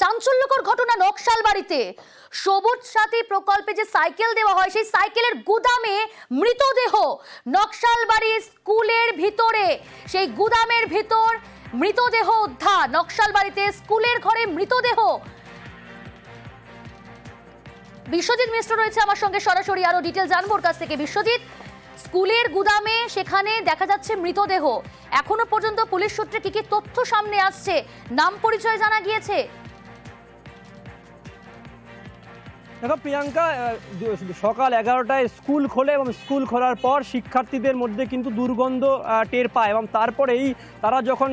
চাঞ্চল্যকর ঘটনা নকশাল বাড়িতে সবুজ সাথী প্রকল্পে যে সাইকেল দেওয়া হয়, সেই সাইকেলের গুদামে মৃতদেহ নকশাল বাড়ির স্কুলের ভিতরে। সেই গুদামের ভিতর মৃতদেহ উদ্ধার নকশাল বাড়িতে স্কুলের ঘরে মৃতদেহ। বিশ্বজিৎ মিশ্র রয়েছে আমার সঙ্গে সরাসরি, আরও ডিটেল জানব ওর কাছ থেকে। বিশ্বজিৎ, স্কুলের গুদামে সেখানে দেখা যাচ্ছে মৃতদেহ। এখনও পর্যন্ত পুলিশ সূত্রে কি কি তথ্য সামনে আসছে, নাম পরিচয় জানা গিয়েছে? দেখো, প্রিয়াঙ্কা সকাল এগারোটায় স্কুল খোলে এবং স্কুল খোলার পর শিক্ষার্থীদের মধ্যে কিন্তু দুর্গন্ধ টের পায় এবং তারপরেই তারা যখন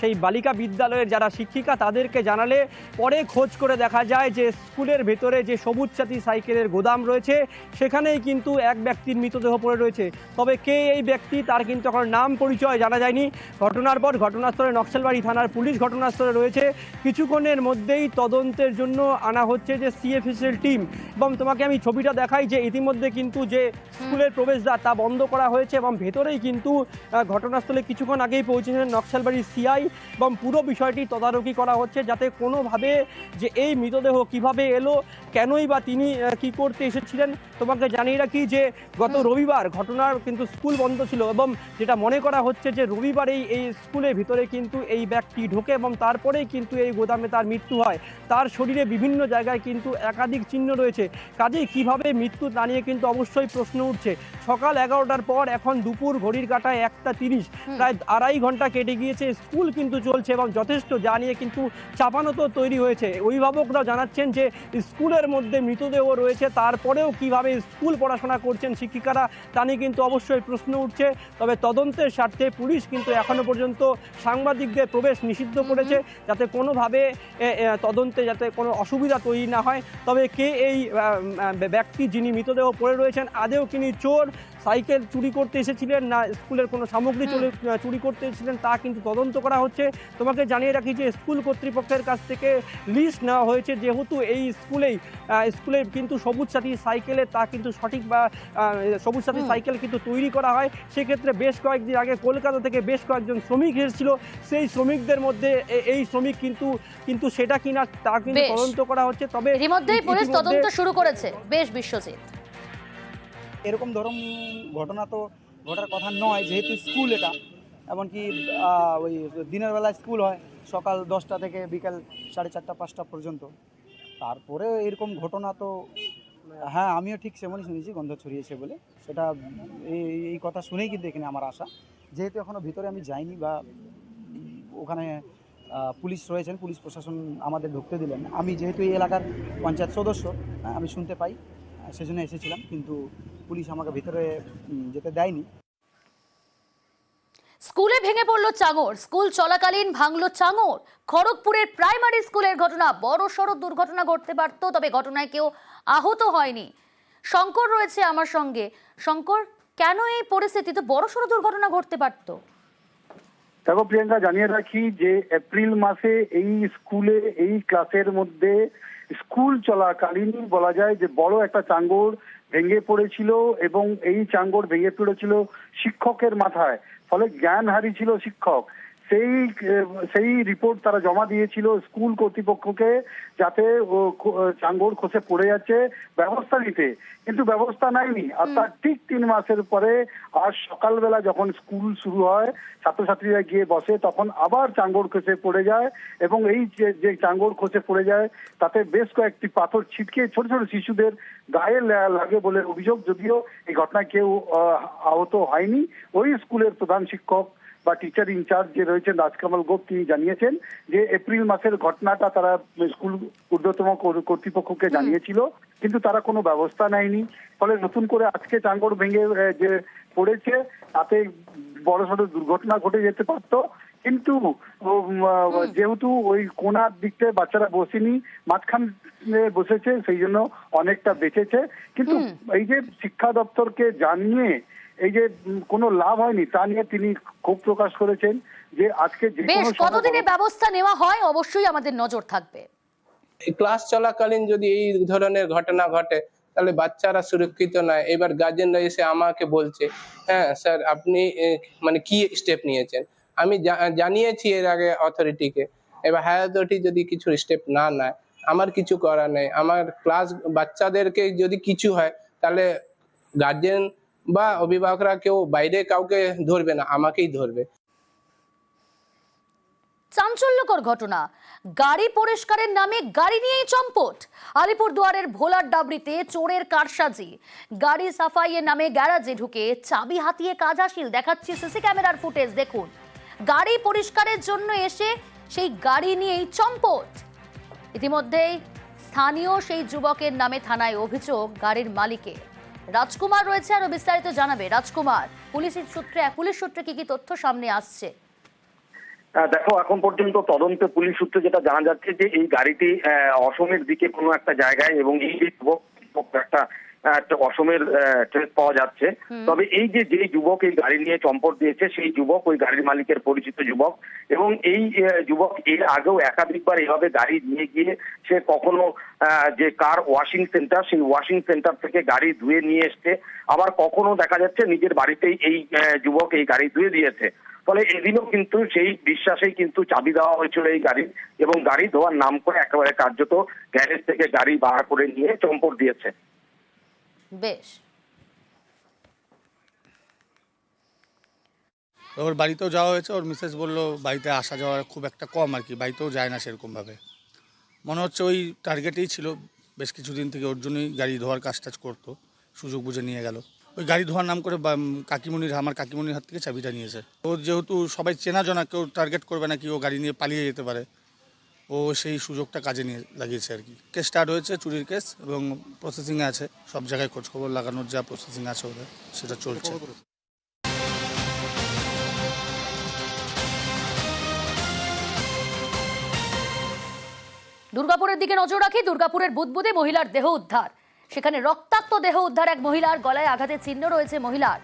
সেই বালিকা বিদ্যালয়ের যারা শিক্ষিকা, তাদেরকে জানালে পরে খোঁজ করে দেখা যায় যে স্কুলের ভেতরে যে সবুজ সাথী সাইকেলের গোদাম রয়েছে, সেখানেই কিন্তু এক ব্যক্তির মৃতদেহ পড়ে রয়েছে। তবে কে এই ব্যক্তি, তার কিন্তু এখন নাম পরিচয় জানা যায়নি। ঘটনার পর ঘটনাস্থলে নকশালবাড়ি থানার পুলিশ ঘটনাস্থলে রয়েছে। কিছুক্ষণের মধ্যেই তদন্তের জন্য আনা হচ্ছে যে সিএফএসএল টিম এবং তোমাকে আমি ছবিটা দেখাই যে ইতিমধ্যে কিন্তু যে স্কুলের প্রবেশদ্বার তা বন্ধ করা হয়েছে এবং ভেতরেই কিন্তু ঘটনাস্থলে কিছুক্ষণ আগেই পৌঁছেছেন নকশালবাড়ির সিআই এবং পুরো বিষয়টি তদারকি করা হচ্ছে যাতে কোনোভাবে যে এই মৃতদেহ কীভাবে এলো কেনই বা তিনি কি করতে এসেছিলেন তোমাকে জানিয়ে রাখি যে গত রবিবার ঘটনার কিন্তু স্কুল বন্ধ ছিল এবং যেটা মনে করা হচ্ছে যে রবিবারেই এই স্কুলের ভিতরে কিন্তু এই ব্যক্তি ঢোকে এবং তারপরেই কিন্তু এই গোদামে তার মৃত্যু হয়। তার শরীরে বিভিন্ন জায়গায় কিন্তু একাধিক চিহ্ন রয়েছে। কাজেই কীভাবে মৃত্যু তা নিয়ে কিন্তু অবশ্যই প্রশ্ন উঠছে। সকাল এগারোটার পর এখন দুপুর ঘড়ির কাটায় একটা তিরিশ। প্রায় আড়াই ঘণ্টা কেটে গিয়েছে। স্কুল কিন্তু চলছে এবং যথেষ্ট যা নিয়ে কিন্তু চাপানো তো তৈরি হয়েছে। অভিভাবকরা জানাচ্ছেন যে স্কুলের মধ্যে মৃতদেহ রয়েছে। তারপরেও কীভাবে স্কুল পড়াশোনা করছেন শিক্ষিকারা তা নিয়ে কিন্তু অবশ্যই প্রশ্ন উঠছে। তবে তদন্তের স্বার্থে পুলিশ কিন্তু এখনও পর্যন্ত সাংবাদিকদের প্রবেশ নিষিদ্ধ করেছে। যাতে কোনোভাবে তদন্তে যাতে কোনো অসুবিধা তৈরি না হয়। তবে কে এই ব্যক্তি যিনি মৃতদেহ পড়ে রয়েছেন আদেও তিনি চোর। সাইকেল চুরি করতে এসেছিলেন না স্কুলের কোনো সামগ্রী চুরি করতে এসেছিলেন তা কিন্তু তদন্ত করা হচ্ছে। তোমাকে জানিয়ে রাখি যে স্কুল কর্তৃপক্ষের কাছ থেকে লিস্ট নেওয়া হয়েছে যেহেতু এই স্কুলেই স্কুলে কিন্তু সবুজ সাথী সাইকেলে তা কিন্তু সঠিক বা সবুজ সাথী সাইকেল কিন্তু তৈরি করা হয়। সেক্ষেত্রে বেশ কয়েকদিন আগে কলকাতা থেকে বেশ কয়েকজন শ্রমিক এসেছিল। সেই শ্রমিকদের মধ্যে এই শ্রমিক কিন্তু কিন্তু সেটা কিনা তা কিন্তু তদন্ত করা হচ্ছে। তবে ইতিমধ্যেই পুলিশ তদন্ত শুরু করেছে। বেশ বিশ্বজিৎ। এরকম ধরুন ঘটনা তো ঘটার কথা নয়, যেহেতু স্কুল এটা, এমনকি ওই দিনের বেলায় স্কুল হয়, সকাল দশটা থেকে বিকাল সাড়ে চারটা, পাঁচটা পর্যন্ত। তারপরে এরকম ঘটনা তো হ্যাঁ আমিও ঠিক সেমনই শুনেছি, গন্ধ ছড়িয়েছে বলে। সেটা এই কথা শুনেই কিন্তু এখানে আমার আশা। যেহেতু এখনও ভিতরে আমি যাইনি বা ওখানে পুলিশ রয়েছেন, পুলিশ প্রশাসন আমাদের ঢুকতে দিলেন। আমি যেহেতু এই এলাকার পঞ্চায়েত সদস্য আমি শুনতে পাই সেজন্য এসেছিলাম, কিন্তু পুলিশ আমাকে ভিতরে যেতে দেয়নি। স্কুলে ভেঙে পড়ল চাঙর স্কুল চলাকালীন ভাঙলো চাঙর খড়গপুরের প্রাইমারি স্কুলের ঘটনা বড় সড় দুর্ঘটনা ঘটতে পারত তবে ঘটনায় কেউ আহত হয়নি। শঙ্কর রয়েছে আমার সঙ্গে। শঙ্কর কেন এই পরিস্থিতিতে বড় সড় দুর্ঘটনা ঘটতে পারতো? দেখো প্রিয়াঙ্কা জানিয়ে রাখি যে এপ্রিল মাসে এই স্কুলে এই ক্লাসের মধ্যে স্কুল চলাকালীনই বলা যায় যে বড় একটা চাঙ্গর ভেঙে পড়েছিল এবং এই চাঙ্গর ভেঙে পড়েছিল শিক্ষকের মাথায়। ফলে জ্ঞান হারিয়েছিল শিক্ষক। সেই সেই রিপোর্ট তারা জমা দিয়েছিল স্কুল কর্তৃপক্ষকে যাতে চাঙ্গর খসে পড়ে যাচ্ছে ব্যবস্থা নিতে। কিন্তু ব্যবস্থা নেয়নি আর তার ঠিক তিন মাসের পরে আজ সকালবেলা যখন স্কুল শুরু হয় ছাত্রছাত্রীরা গিয়ে বসে তখন আবার চাঙ্গর খসে পড়ে যায় এবং এই যে যে চাঙ্গর খসে পড়ে যায় তাতে বেশ কয়েকটি পাথর ছিটকে ছোট ছোট শিশুদের গায়ে লাগে বলে অভিযোগ। যদিও এই ঘটনায় কেউ আহত হয়নি। ওই স্কুলের প্রধান শিক্ষক বা টিচার ইনচার্জ যে রয়েছেন রাজকামাল গোপ তিনি জানিয়েছেন যে এপ্রিল মাসের ঘটনাটা তারা স্কুল ঊর্ধ্বতম কর্তৃপক্ষকে জানিয়েছিল কিন্তু তারা কোনো ব্যবস্থা নেয়নি। ফলে নতুন করে আজকে চাঙ্গর ভেঙে যে পড়েছে তাতে বড় সড় দুর্ঘটনা ঘটে যেতে পারত। কিন্তু যেহেতু ওই কোনার দিকটায় বাচ্চারা বসেনি মাঝখানে বসেছে সেই জন্য অনেকটা বেঁচেছে। কিন্তু এই যে শিক্ষা দপ্তরকে জানিয়ে এই যে কোনো লাভ হয়নি তা নিয়ে তিনি ক্ষোভ প্রকাশ করেছেন যে আজকে যে বেশ কতদিনে ব্যবস্থা নেওয়া হয়? অবশ্যই আমাদের নজর থাকবে। এই ক্লাস চলাকালীন যদি এই ধরনের ঘটনা ঘটে তাহলে বাচ্চারা সুরক্ষিত নয়। এবার গার্জেনরা এসে আমাকে বলছে হ্যাঁ স্যার আপনি মানে কি স্টেপ নিয়েছেন? আমি জানিয়েছি এর আগে অথরিটিকে এবার হায়ার অথরিটি যদি কিছু স্টেপ না নেয় আমার কিছু করার নেই। আমার ক্লাস বাচ্চাদেরকে যদি কিছু হয় তাহলে গার্জেন বা অভিভাবকরা কেউ বাইরে কাউকে ধরবে না, আমাকেই ধরবে। চাঞ্চল্যকর ঘটনা। গাড়ি পরিষ্কারের নামে গাড়ি নিয়েই চম্পট। আলিপুর দুয়ারের ভোলার ডাবরিতে চোরের কারসাজি। গাড়ি সাফাইয়ের নামে গ্যারাজে ঢুকে চাবি হাতিয়ে কাজ হাসিল দেখাচ্ছি সিসি ক্যামেরার ফুটেজ, দেখুন। গাড়ি পরিষ্কারের জন্য এসে সেই গাড়ি নিয়েই চম্পট। ইতিমধ্যেই স্থানীয় সেই যুবকের নামে থানায় অভিযোগ গাড়ির মালিকের। রাজকুমার রয়েছে আরও বিস্তারিত জানাবে। রাজকুমার, পুলিশের সূত্রে, পুলিশ সূত্রে কি কি তথ্য সামনে আসছে? দেখো, এখন পর্যন্ত তদন্ত পুলিশ সূত্রে যেটা জানা যাচ্ছে যে এই গাড়িটি অসমের দিকে কোনো একটা জায়গায় এবং এই একটা একটা অসমের ট্রেস পাওয়া যাচ্ছে। তবে এই যে যে যুবক এই গাড়ি নিয়ে চম্পট দিয়েছে সেই যুবক ওই গাড়ির মালিকের পরিচিত যুবক এবং এই যুবক এর আগেও একাধিকবার এভাবে গাড়ি নিয়ে গিয়ে সে কখনো যে কার ওয়াশিং সেন্টার সেই ওয়াশিং সেন্টার থেকে গাড়ি ধুয়ে নিয়ে এসছে। আবার কখনো দেখা যাচ্ছে নিজের বাড়িতেই এই যুবক এই গাড়ি ধুয়ে দিয়েছে। ফলে এদিনও কিন্তু সেই বিশ্বাসেই কিন্তু চাবি দেওয়া হয়েছিল এই গাড়ির এবং গাড়ি ধোয়ার নাম করে একেবারে কার্যত গ্যারেজ থেকে গাড়ি ভাড়া করে নিয়ে চম্পট দিয়েছে। বেশ। ওর বাড়িতেও যাওয়া হয়েছে, ওর মিসেস বলল বাড়িতে আসা যাওয়া খুব একটা কম আর কি, বাড়িতেও যায় না সেরকমভাবে। মনে হচ্ছে ওই টার্গেটেই ছিল, বেশ কিছুদিন থেকে ওর জন্যই গাড়ি ধোয়ার কাজ টাজ করতো, সুযোগ বুঝে নিয়ে গেল। ওই গাড়ি ধোয়ার নাম করে কাকিমুনির, আমার কাকিমুনির হাত থেকে চাবিটা নিয়েছে। ও যেহেতু সবাই চেনা জনা, কেউ টার্গেট করবে না কি, ও গাড়ি নিয়ে পালিয়ে যেতে পারে। ও সেই সুযোগটা কাজে নিয়ে লাগিয়েছে আর কি। কেস স্টার্ট হয়েছে, চুরির কেস এবং প্রসেসিংয়ে আছে। সব জায়গায় খোঁজখবর লাগানোর যা প্রসেসিং আছে ওদের, সেটা চলছে। দুর্গাপুরের দিকে নজর রাখি, দুর্গাপুরের বুদবুদে মহিলার দেহ উদ্ধার। সেখানে রক্তাক্ত দেহ উদ্ধার এক মহিলার, গলায় আঘাতের চিহ্ন রয়েছে মহিলার।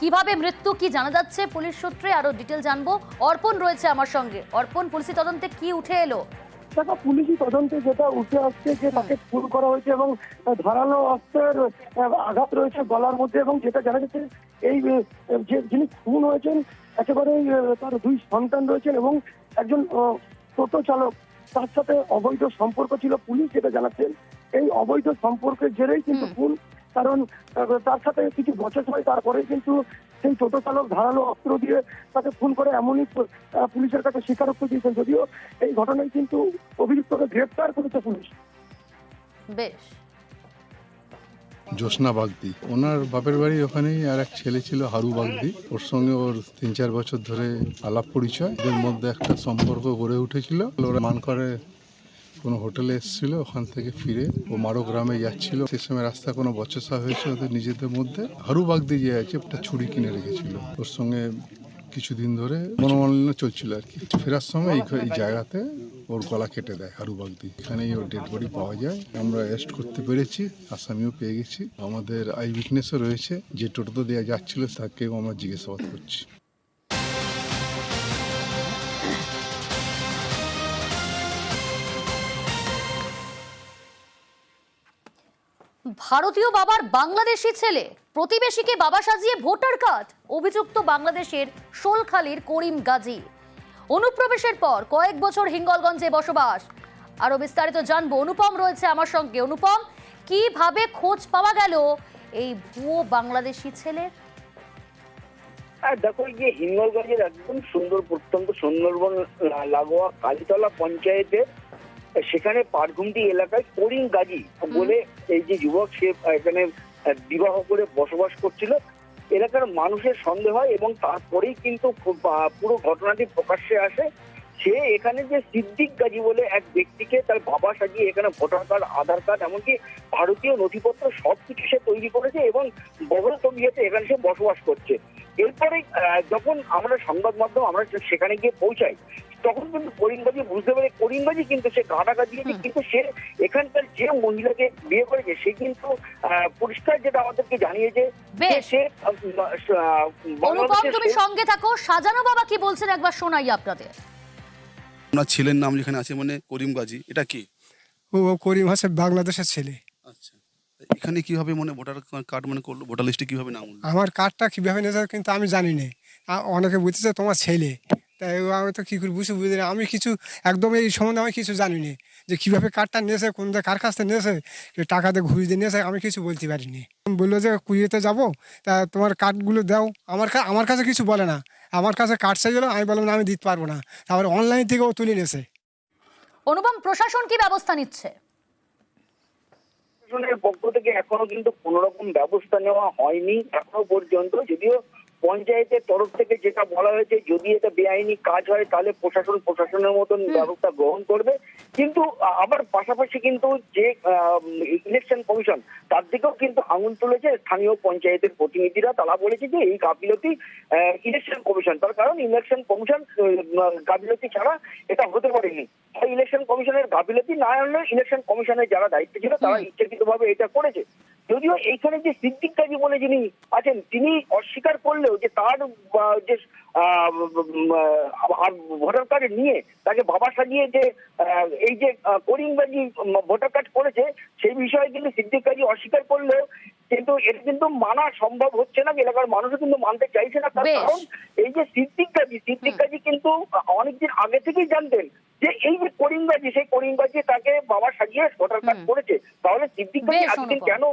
কীভাবে মৃত্যু কি জানা যাচ্ছে পুলিশ সূত্রে? আরও ডিটেল জানব। অর্পণ রয়েছে আমার সঙ্গে। অর্পণ পুলিশি তদন্তে কি উঠে এলো? দেখো পুলিশি তদন্তে যেটা উঠে আসছে যে তাকে খুন করা হয়েছে এবং ধারালো অস্ত্রের আঘাত রয়েছে গলার মধ্যে এবং যেটা জানা যাচ্ছে এই যে যিনি খুন হয়েছেন একেবারে তার দুই সন্তান রয়েছেন এবং একজন টোটো চালক। তার সাথে অবৈধ সম্পর্ক ছিল পুলিশ যেটা জানাচ্ছেন এই অবৈধ সম্পর্কের জেরেই কিন্তু খুন কারণ তার সাথে কিছু বছর হয় তারপরে কিন্তু সেই টোটো চালক ধারালো অস্ত্র দিয়ে তাকে খুন করে এমনই পুলিশের কাছে স্বীকারোক্তি দিয়েছেন। যদিও এই ঘটনায় কিন্তু অভিযুক্তকে গ্রেপ্তার করেছে পুলিশ। বেশ। জ্যোৎস্না বাগদি। ওনার বাপের বাড়ি ওখানেই আর এক ছেলে ছিল হারু বাগদি। ওর সঙ্গে ওর তিন চার বছর ধরে আলাপ পরিচয়। এদের মধ্যে একটা সম্পর্ক গড়ে উঠেছিল। ওরা মান করে কোনো হোটেলে এসেছিল, ওখান থেকে ফিরে ও মারো গ্রামে যাচ্ছিল। সে সময় রাস্তা কোনো বচসা হয়েছে ওদের নিজেদের মধ্যে। হারু বাগদি যে আছে, একটা ছুরি কিনে রেখেছিল। ওর সঙ্গে কিছুদিন ধরে মনোমালিন্য চলছিল আর কি। ফেরার সময় এই জায়গাতে ওর গলা কেটে দেয় হারু বাগদি এখানেই ওর ডেড বডি পাওয়া যায়। আমরা অ্যারেস্ট করতে পেরেছি, আসামিও পেয়ে গেছি। আমাদের আই উইটনেসও রয়েছে। যে টোটোতে দেওয়া যাচ্ছিল, তাকেও আমরা জিজ্ঞাসাবাদ করছি। ভারতীয় বাবার বাংলাদেশি ছেলে। প্রতিবেশীকে বাবা সাজিয়ে ভোটার কার্ড। অভিযুক্ত বাংলাদেশের শোলখালির করিম গাজী। অনুপ্রবেশের পর কয়েক বছর হিঙ্গলগঞ্জে বসবাস। আরও বিস্তারিত জানব। অনুপম রয়েছে আমার সঙ্গে। অনুপম, কীভাবে খোঁজ পাওয়া গেল এই ভুয়ো বাংলাদেশি ছেলের হ্যাঁ দেখো যে হিঙ্গলগঞ্জের একদম সুন্দর, প্রত্যন্ত সুন্দরবন লাগোয়া কালীতলা পঞ্চায়েতে সেখানে পাটঘুমটি এলাকায় করিম গাজী বলে এই যে যুবক, সে এখানে বিবাহ করে বসবাস করছিল। এলাকার মানুষের সন্দেহ হয় এবং তারপরেই কিন্তু পুরো ঘটনাটি প্রকাশ্যে আসে। সে এখানে যে সিদ্দিক গাজী বলে এক ব্যক্তিকে তার বাবা সাজিয়ে এখানে ভোটার কার্ড, আধার কার্ড, এমনকি ভারতীয় নথিপত্র সবকিছু সে তৈরি করেছে এবং বগল তবিয়াতে এখানে সে বসবাস করছে। এরপরে যখন আমরা সংবাদ মাধ্যম আমরা সেখানে গিয়ে পৌঁছাই তখন কিন্তু করিমবাজি বুঝতে পারে করিমবাজি কিন্তু সে গাঁটাকা দিয়েছে কিন্তু সে এখানকার যে মহিলাকে বিয়ে করেছে সে কিন্তু পরিষ্কার যেটা আমাদেরকে জানিয়েছে সে অনুপম তুমি সঙ্গে থাকো। সাজানো বাবা কি বলছেন? একবার শোনাই আপনাদের। ওনার ছেলের নাম যেখানে আছে মানে করিম গাজী এটা কি? ও করিম হচ্ছে বাংলাদেশের ছেলে। আচ্ছা। এখানে কীভাবে মানে ভোটার কার্ড মানে করল? ভোটার লিস্টে কীভাবে নাম? আমার কার্ডটা কীভাবে নিয়েছে কিন্তু আমি জানি না। অনেকে বুঝতেছে তোমার ছেলে। তাই আমি তো কী করে বুঝে বুঝি না। আমি কিছু একদম এই সম্বন্ধে আমি কিছু জানি না যে কীভাবে কার্ডটা নিয়েছে কোন কার কাছ থেকে নিয়েছে টাকা দিয়ে ঘুষ দিয়ে নিয়েছে আমি কিছু বলতে পারিনি। বলল যে কুড়িয়েতে যাব তা তোমার কার্ডগুলো দাও। আমার আমার কাছে কিছু বলে না। আমার কাছে কার্ড চাই চাইছিল আমি বললাম না আমি দিতে পারব না। তারপরে অনলাইন থেকেও তুলে নিয়েছে। অনুপম প্রশাসন কি ব্যবস্থা নিচ্ছে? প্রশাসনের পক্ষ থেকে এখনও কিন্তু কোন রকম ব্যবস্থা নেওয়া হয়নি এখনও পর্যন্ত। যদিও পঞ্চায়েতের তরফ থেকে যেটা বলা হয়েছে যদি এটা বেআইনি কাজ হয় তাহলে প্রশাসন প্রশাসনের মতন ব্যবস্থা গ্রহণ করবে। কিন্তু আবার পাশাপাশি কিন্তু যে ইলেকশন কমিশন তার দিকেও কিন্তু আঙুল তুলেছে স্থানীয় পঞ্চায়েতের প্রতিনিধিরা। তারা বলেছে যে এই গাফিলতি ইলেকশন কমিশন তার কারণ ইলেকশন কমিশন গাফিলতি ছাড়া এটা হতে পারেনি। তাই ইলেকশন কমিশনের গাফিলতি না আনলে ইলেকশন কমিশনের যারা দায়িত্ব ছিল তারা ইচ্ছাকৃতভাবে এটা করেছে। যদিও এইখানে যে সিদ্দিক কাজী বলে যিনি আছেন তিনি অস্বীকার করলেও যে তার যে ভোটার কার্ড নিয়ে তাকে বাবা সাজিয়ে যে এই যে করিমবাজি ভোটার কার্ড করেছে সেই বিষয়ে কিন্তু সিদ্দিক কাজী অস্বীকার করলেও কিন্তু এটা কিন্তু মানা সম্ভব হচ্ছে না এলাকার মানুষও কিন্তু মানতে চাইছে না। তার। কারণ এই যে সিদ্দিক কাজী সিদ্দিক কাজী কিন্তু অনেকদিন আগে থেকেই জানতেন যে এই যে করিমবাজি সেই করিমবাজি তাকে বাবা সাজিয়ে ভোটার কার্ড করেছে। তাহলে সিদ্দিক কাজী এতদিন কেন